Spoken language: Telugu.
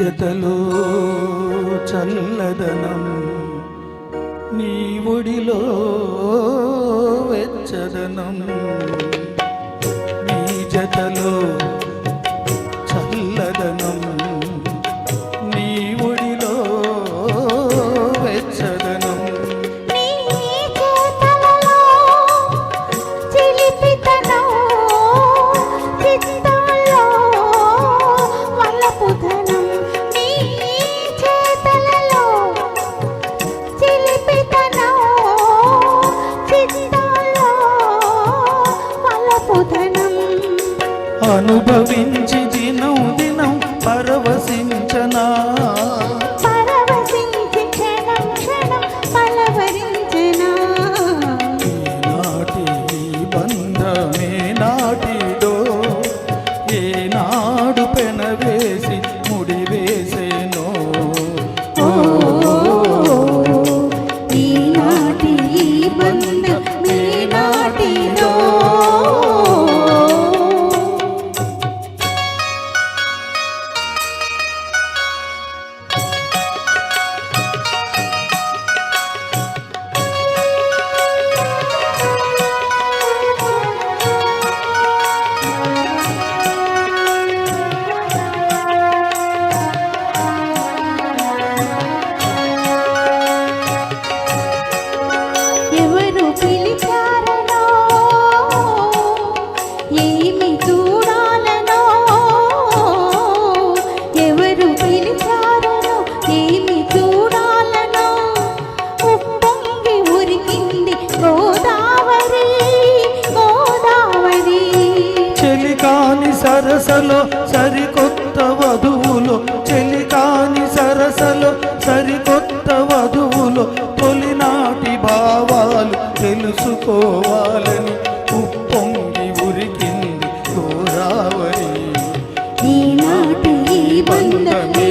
జతలో చల్లదనం నీ ఒడిలో వెచ్చదనం. నీ జతలో అనుభవించి దినం దినం పరవశించనా? సరికొత్త వధువులు చెలికాని సరసలు సరికొత్త వధువులు తొలినాటి భావాలు తెలుసుకోవాలని ఉప్పొంగి ఉరికింది గోరావరి ఈనాటి బంధమే